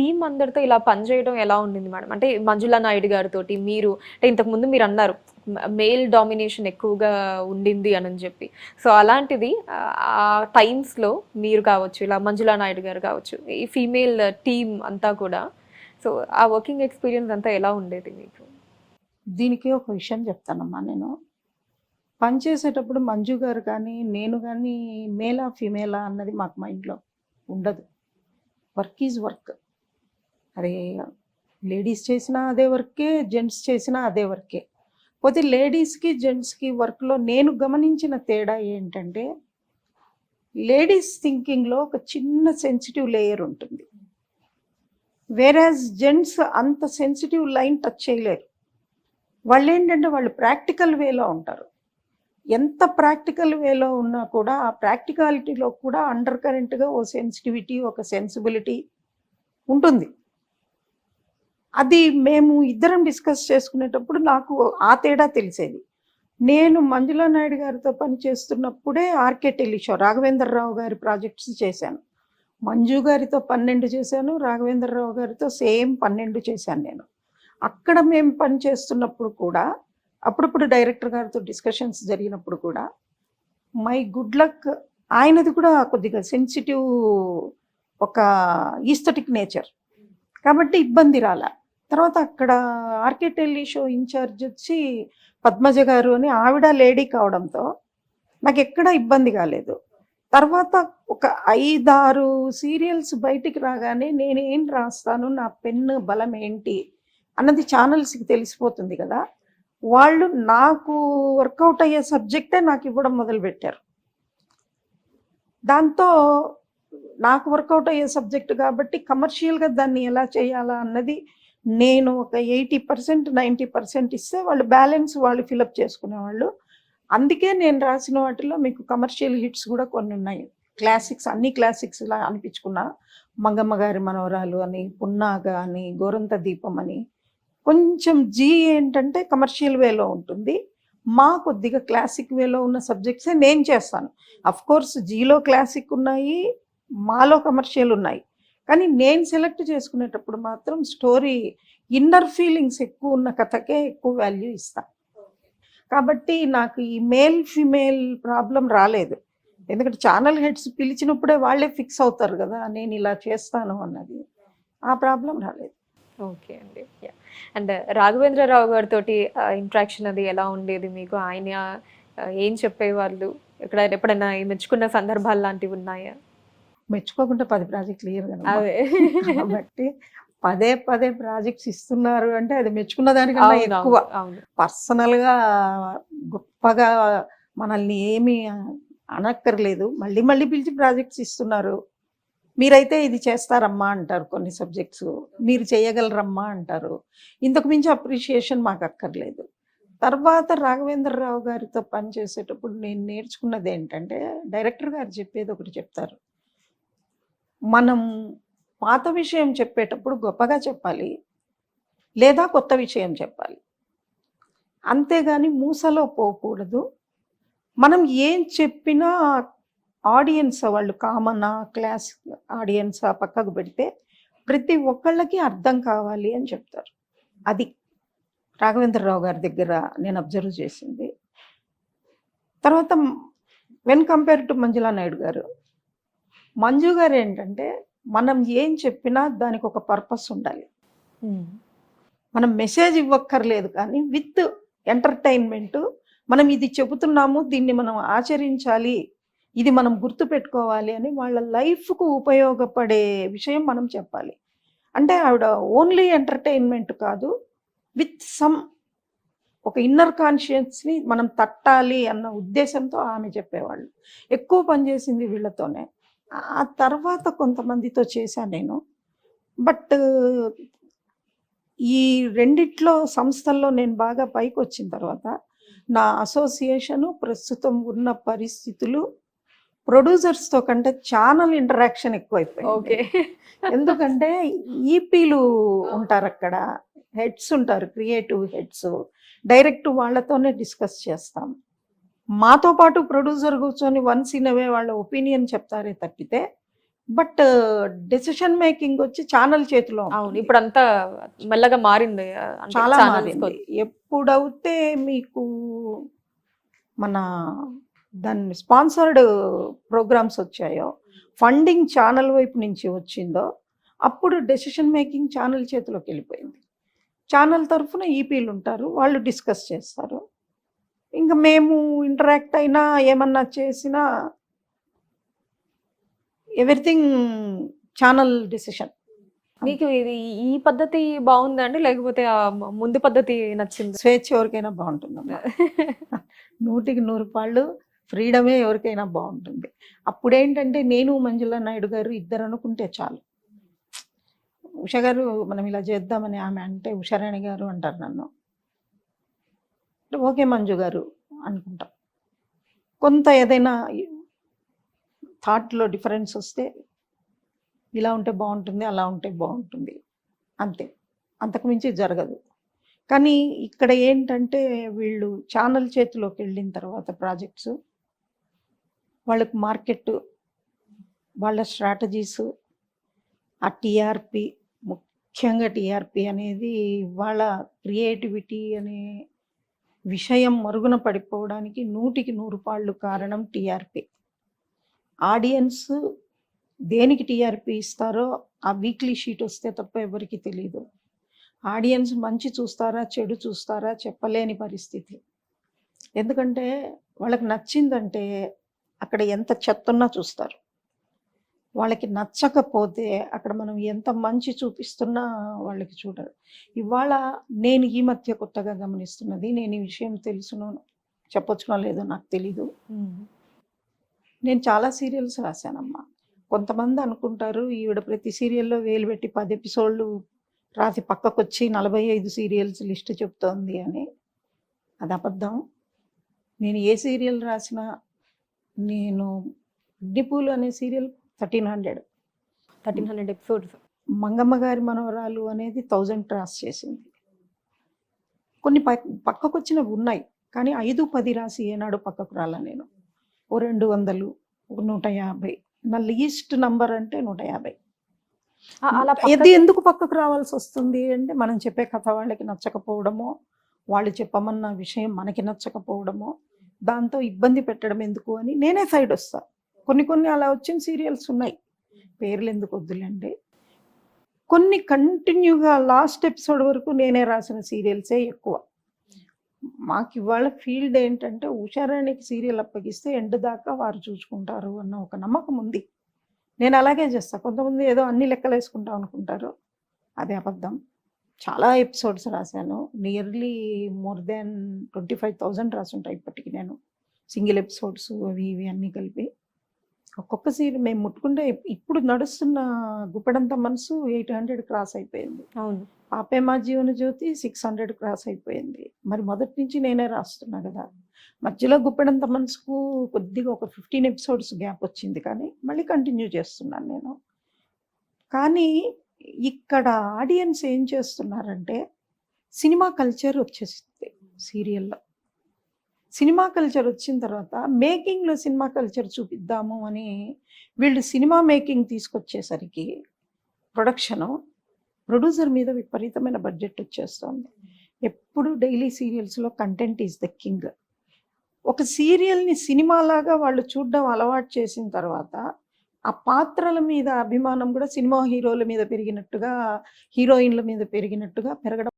Team అందరితో ఇలా పనిచేయడం ఎలా ఉండింది మేడం? అంటే మంజులా నాయుడు గారితో మీరు అంటే ఇంతకు ముందు మీరు అన్నారు మేల్ డామినేషన్ ఎక్కువగా ఉండింది అని చెప్పి. సో అలాంటిది ఆ టైమ్స్లో మీరు కావచ్చు ఇలా మంజులా నాయుడు గారు కావచ్చు ఈ ఫీమేల్ టీమ్ అంతా కూడా సో ఆ వర్కింగ్ ఎక్స్పీరియన్స్ అంతా ఎలా ఉండేది మీకు? దీనికి ఒక విషయం చెప్తానమ్మా నేను. పనిచేసేటప్పుడు మంజు గారు కానీ నేను కానీ మేలా ఫీమేలా అన్నది మాకు మైండ్లో ఉండదు. వర్క్ ఈజ్ వర్క్ అరే లేడీస్ చేసినా అదే వర్కే జెంట్స్ చేసినా అదే వర్కే. పోతే లేడీస్కి జెంట్స్కి వర్క్లో నేను గమనించిన తేడా ఏంటంటే లేడీస్ థింకింగ్లో ఒక చిన్న సెన్సిటివ్ లేయర్ ఉంటుంది. వేరాజ్ జెంట్స్ అంత సెన్సిటివ్ లైన్ టచ్ చేయలేరు. వాళ్ళు ఏంటంటే వాళ్ళు ప్రాక్టికల్ వేలో ఉంటారు. ఎంత ప్రాక్టికల్ వేలో ఉన్నా కూడా ఆ ప్రాక్టికాలిటీలో కూడా అండర్ కరెంట్గా ఓ సెన్సిటివిటీ ఒక సెన్సిబిలిటీ ఉంటుంది. అది మేము ఇద్దరం డిస్కస్ చేసుకునేటప్పుడు నాకు ఆ తేడా తెలిసేది. నేను మంజులా నాయుడు గారితో పనిచేస్తున్నప్పుడే ఆర్కే టెలిషో రాఘవేంద్రరావు గారి ప్రాజెక్ట్స్ చేశాను. మంజు గారితో పన్నెండు చేశాను రాఘవేంద్రరావు గారితో సేమ్ పన్నెండు చేశాను నేను. అక్కడ మేము పని చేస్తున్నప్పుడు కూడా అప్పుడప్పుడు డైరెక్టర్ గారితో డిస్కషన్స్ జరిగినప్పుడు కూడా మై గుడ్ లక్ ఆయనది కూడా కొద్దిగా సెన్సిటివ్ ఒక ఈస్థటిక్ నేచర్. కాబట్టి ఇబ్బంది రాలా. తర్వాత అక్కడ ఆర్కిటెల్లీ షో ఇన్ఛార్జ్ వచ్చి పద్మజ గారు అని ఆవిడ లేడీ కావడంతో నాకు ఎక్కడ ఇబ్బంది కాలేదు. తర్వాత ఒక ఐదారు సీరియల్స్ బయటికి రాగానే నేను ఏం రాస్తాను నా పెన్ను బలం ఏంటి అన్నది ఛానల్స్కి తెలిసిపోతుంది కదా. వాళ్ళు నాకు వర్కౌట్ అయ్యే సబ్జెక్టే నాకు ఇవ్వడం మొదలుపెట్టారు. దాంతో నాకు వర్కౌట్ అయ్యే సబ్జెక్ట్ కాబట్టి కమర్షియల్గా దాన్ని ఎలా చేయాలా అన్నది నేను ఒక ఎయిటీ పర్సెంట్ నైంటీ పర్సెంట్ ఇస్తే వాళ్ళు బ్యాలెన్స్ వాళ్ళు ఫిలప్ చేసుకునేవాళ్ళు. అందుకే నేను రాసిన వాటిలో మీకు కమర్షియల్ హిట్స్ కూడా కొన్ని ఉన్నాయి. క్లాసిక్స్ అన్ని క్లాసిక్స్ లా అనిపించుకున్నా. మంగమ్మ గారి మనవరాలు అని పున్నాగ అని గోరంత దీపం అని. కొంచెం జీ ఏంటంటే కమర్షియల్ వేలో ఉంటుంది. మా కొద్దిగా క్లాసిక్ వేలో ఉన్న సబ్జెక్ట్సే నేను చేస్తాను. అఫ్ కోర్స్ జీలో క్లాసిక్ ఉన్నాయి మాలో కమర్షియల్ ఉన్నాయి. కానీ నేను సెలెక్ట్ చేసుకునేటప్పుడు మాత్రం స్టోరీ ఇన్నర్ ఫీలింగ్స్ ఎక్కువ ఉన్న కథకే ఎక్కువ వాల్యూ ఇస్తాను కాబట్టి నాకు ఈ మేల్ ఫిమేల్ ప్రాబ్లం రాలేదు. ఎందుకంటే ఛానల్ హెడ్స్ పిలిచినప్పుడే వాళ్ళే ఫిక్స్ అవుతారు కదా నేను ఇలా చేస్తాను అన్నది. ఆ ప్రాబ్లం రాలేదు. ఓకే అండి. అండ్ రాఘవేంద్రరావు గారితో ఇంట్రాక్షన్ అది ఎలా ఉండేది మీకు? ఆయన ఏం చెప్పేవాళ్ళు? ఇక్కడ ఎప్పుడైనా మెచ్చుకున్న సందర్భాలు లాంటివి ఉన్నాయా? మెచ్చుకోకుండా పది ప్రాజెక్టులు ఇయ్యరు కదా అదే. కాబట్టి పదే పదే ప్రాజెక్ట్స్ ఇస్తున్నారు అంటే అది మెచ్చుకున్న దానికన్నా ఎక్కువ. అవును, అవును. పర్సనల్గా గొప్పగా మనల్ని ఏమి అనక్కర్లేదు. మళ్ళీ మళ్ళీ పిలిచి ప్రాజెక్ట్స్ ఇస్తున్నారు. మీరైతే ఇది చేస్తారమ్మా అంటారు కొన్ని సబ్జెక్ట్స్. మీరు చేయగలరమ్మా అంటారు. ఇంతకు మించి అప్రిషియేషన్ మాకు అక్కర్లేదు. తర్వాత రాఘవేంద్రరావు గారితో పనిచేసేటప్పుడు నేను నేర్చుకున్నది ఏంటంటే డైరెక్టర్ గారు చెప్పేది ఒకటి చెప్తారు. మనం పాత విషయం చెప్పేటప్పుడు గొప్పగా చెప్పాలి లేదా కొత్త విషయం చెప్పాలి. అంతేగాని మూసలో పోకూడదు. మనం ఏం చెప్పినా ఆడియన్స్ వాళ్ళు కామనా క్లాస్ ఆడియన్స్ పక్కకు పెడితే ప్రతి ఒక్కళ్ళకి అర్థం కావాలి అని చెప్తారు. అది రాఘవేంద్రరావు గారి దగ్గర నేను అబ్జర్వ్ చేసింది. తర్వాత when compare to Manjula Naidu garu Manju garu ఏంటంటే మనం ఏం చెప్పినా దానికి ఒక పర్పస్ ఉండాలి. మనం మెసేజ్ ఇవ్వక్కర్లేదు కానీ విత్ ఎంటర్టైన్మెంట్ మనం ఇది చెబుతున్నాము దీన్ని మనం ఆచరించాలి ఇది మనం గుర్తు పెట్టుకోవాలి అని వాళ్ళ లైఫ్కు ఉపయోగపడే విషయం మనం చెప్పాలి. అంటే ఆవిడ ఓన్లీ ఎంటర్టైన్మెంట్ కాదు విత్ సమ్ ఒక ఇన్నర్ కాన్షియస్ని మనం తట్టాలి అన్న ఉద్దేశంతో ఆమె చెప్పేవాళ్ళు. ఎక్కువ పనిచేసింది వీళ్ళతోనే. ఆ తర్వాత కొంతమందితో చేశాను నేను. బట్ ఈ రెండిట్లో సంస్థల్లో నేను బాగా పైకి వచ్చిన తర్వాత నా అసోసియేషను ప్రస్తుతం ఉన్న పరిస్థితులు ప్రొడ్యూసర్స్తో కంటే ఛానల్ ఇంటరాక్షన్ ఎక్కువైపోయింది. ఓకే. ఎందుకంటే ఈపీలు ఉంటారు అక్కడ హెడ్స్ ఉంటారు క్రియేటివ్ హెడ్స్. డైరెక్ట్ వాళ్ళతోనే డిస్కస్ చేస్తాం. మాతో పాటు ప్రొడ్యూసర్ కూర్చొని వన్ అవే వాళ్ళ ఒపీనియన్ చెప్తారే తప్పితే బట్ డెసిషన్ మేకింగ్ వచ్చి ఛానల్ చేతిలో అవును. ఇప్పుడు అంతా మెల్లగా మారింది చాలా మారింది. ఎప్పుడైతే మీకు మన దాన్ని స్పాన్సర్డ్ ప్రోగ్రామ్స్ వచ్చాయో ఫండింగ్ ఛానల్ వైపు నుంచి వచ్చిందో అప్పుడు డెసిషన్ మేకింగ్ ఛానల్ చేతిలోకి వెళ్ళిపోయింది. ఛానల్ తరఫున ఈపీలు ఉంటారు వాళ్ళు డిస్కస్ చేస్తారు. ఇంకా మేము ఇంటరాక్ట్ అయినా ఏమన్నా చేసినా ఎవ్రీథింగ్ ఛానల్ డెసిషన్ మీకు ఇది ఈ పద్ధతి బాగుందండి? లేకపోతే ఆ ముందు పద్ధతి నచ్చింది? స్వేచ్ఛ ఎవరికైనా బాగుంటుందమ్మా నూటికి నూరు పాళ్ళు ఫ్రీడమే ఎవరికైనా బాగుంటుంది. అప్పుడేంటంటే నేను మంజుల నాయుడు గారు ఇద్దరు అనుకుంటే చాలు. ఉష గారు మనం ఇలా చేద్దామని ఆమె అంటే ఉషారాణి గారు అంటారు నన్ను. ఓకే మంజు గారు అనుకుంటాం. కొంత ఏదైనా థాట్లో డిఫరెన్స్ వస్తే ఇలా ఉంటే బాగుంటుంది అలా ఉంటే బాగుంటుంది. అంతే. అంతకుమించి జరగదు. కానీ ఇక్కడ ఏంటంటే వీళ్ళు ఛానల్ చేతిలోకి వెళ్ళిన తర్వాత ప్రాజెక్ట్స్ వాళ్ళకు మార్కెట్ వాళ్ళ స్ట్రాటజీస్ ఆ టీఆర్పి ముఖ్యంగా టీఆర్పి అనేది వాళ్ళ క్రియేటివిటీ అనే విషయం మరుగున పడిపోవడానికి నూటికి నూరు పాళ్ళు కారణం టీఆర్పి ఆడియన్స్ దేనికి టీఆర్పీ ఇస్తారో ఆ వీక్లీ షీట్ వస్తే తప్ప ఎవరికి తెలియదు ఆడియన్స్ మంచి చూస్తారా చెడు చూస్తారా చెప్పలేని పరిస్థితి. ఎందుకంటే వాళ్ళకి నచ్చిందంటే అక్కడ ఎంత చెత్తన్నా చూస్తారు. వాళ్ళకి నచ్చకపోతే అక్కడ మనం ఎంత మంచి చూపిస్తున్నా వాళ్ళకి చూడరు. ఇవాళ నేను ఈ మధ్య కొత్తగా గమనిస్తున్నది నేను ఈ విషయం తెలుసును చెప్పొచ్చునో లేదో నాకు తెలీదు. నేను చాలా సీరియల్స్ రాశానమ్మా. కొంతమంది అనుకుంటారు ఈవిడ ప్రతి సీరియల్లో వేలు పెట్టి పది ఎపిసోడ్లు రాసి పక్కకొచ్చి నలభై ఐదు సీరియల్స్ లిస్ట్ చెప్తోంది అని. అది అబద్ధం. నేను ఏ సీరియల్ రాసినా నేను అగ్నిపూలు అనే serial thirteen hundred. Thirteen hundred episodes. Mangamma Gari Manavaralu అనేది థౌజండ్ క్రాస్ చేసింది. కొన్ని పక్ పక్కకు వచ్చినవి ఉన్నాయి కానీ ఐదు పది రాసి ఏనాడు పక్కకు రాలా నేను. ఓ రెండు వందలు ఒక నూట యాభై. నా లీస్ట్ నంబర్ అంటే నూట యాభై. అలా ఇది ఎందుకు పక్కకు రావాల్సి వస్తుంది అంటే మనం చెప్పే కథ వాళ్ళకి నచ్చకపోవడమో వాళ్ళు చెప్పమన్న విషయం మనకి నచ్చకపోవడమో దాంతో ఇబ్బంది పెట్టడం ఎందుకు అని నేనే సైడ్ వస్తా. కొన్ని కొన్ని అలా వచ్చిన సీరియల్స్ ఉన్నాయి. పేర్లు ఎందుకు వద్దులేండి కొన్ని కంటిన్యూగా లాస్ట్ ఎపిసోడ్ వరకు నేనే రాసిన సీరియల్సే ఎక్కువ. మాకు ఇవాళ ఫీల్డ్ ఏంటంటే ఉషారాణికి సీరియల్ అప్పగిస్తే ఎండ్ దాకా వారు చూసుకుంటారు అన్న ఒక నమ్మకం ఉంది. నేను అలాగే చేస్తాను కొంతమంది ఏదో అన్ని లెక్కలు వేసుకుంటాం అనుకుంటారు. అదే అబద్ధం. చాలా ఎపిసోడ్స్ రాశాను. Nearly more than twenty five thousand రాసుంటాయి ఇప్పటికి నేను. సింగిల్ ఎపిసోడ్స్ అవి ఇవి అన్నీ కలిపి. ఒక్కొక్క సీరియల్ మేము ముట్టుకుంటే ఇప్పుడు నడుస్తున్న గుప్పడంత మనసు ఎయిట్ హండ్రెడ్ క్రాస్ అయిపోయింది. అవును. పాపే మా Jeevan Jyoti six hundred cross అయిపోయింది. మరి మొదటి నుంచి నేనే రాస్తున్నా కదా. మధ్యలో గుప్పెడంత మనసుకు కొద్దిగా ఒక ఫిఫ్టీన్ ఎపిసోడ్స్ గ్యాప్ వచ్చింది కానీ మళ్ళీ కంటిన్యూ చేస్తున్నాను నేను. కానీ ఇక్కడ ఆడియన్స్ ఏం చేస్తున్నారంటే సినిమా కల్చర్ వచ్చేసింది సీరియల్లో. సినిమా కల్చర్ వచ్చిన తర్వాత మేకింగ్లో సినిమా కల్చర్ చూపిద్దాము అని వీళ్ళు సినిమా మేకింగ్ తీసుకొచ్చేసరికి ప్రొడక్షను ప్రొడ్యూసర్ మీద విపరీతమైన బడ్జెట్ వచ్చేస్తుంది. ఎప్పుడు డైలీ సీరియల్స్లో కంటెంట్ ఈజ్ ద కింగ్. ఒక సీరియల్ని సినిమాలాగా వాళ్ళు చూడడం అలవాటు చేసిన తర్వాత ఆ పాత్రల మీద అభిమానం కూడా సినిమా హీరోల మీద పెరిగినట్టుగా హీరోయిన్ల మీద పెరిగినట్టుగా పెరగడం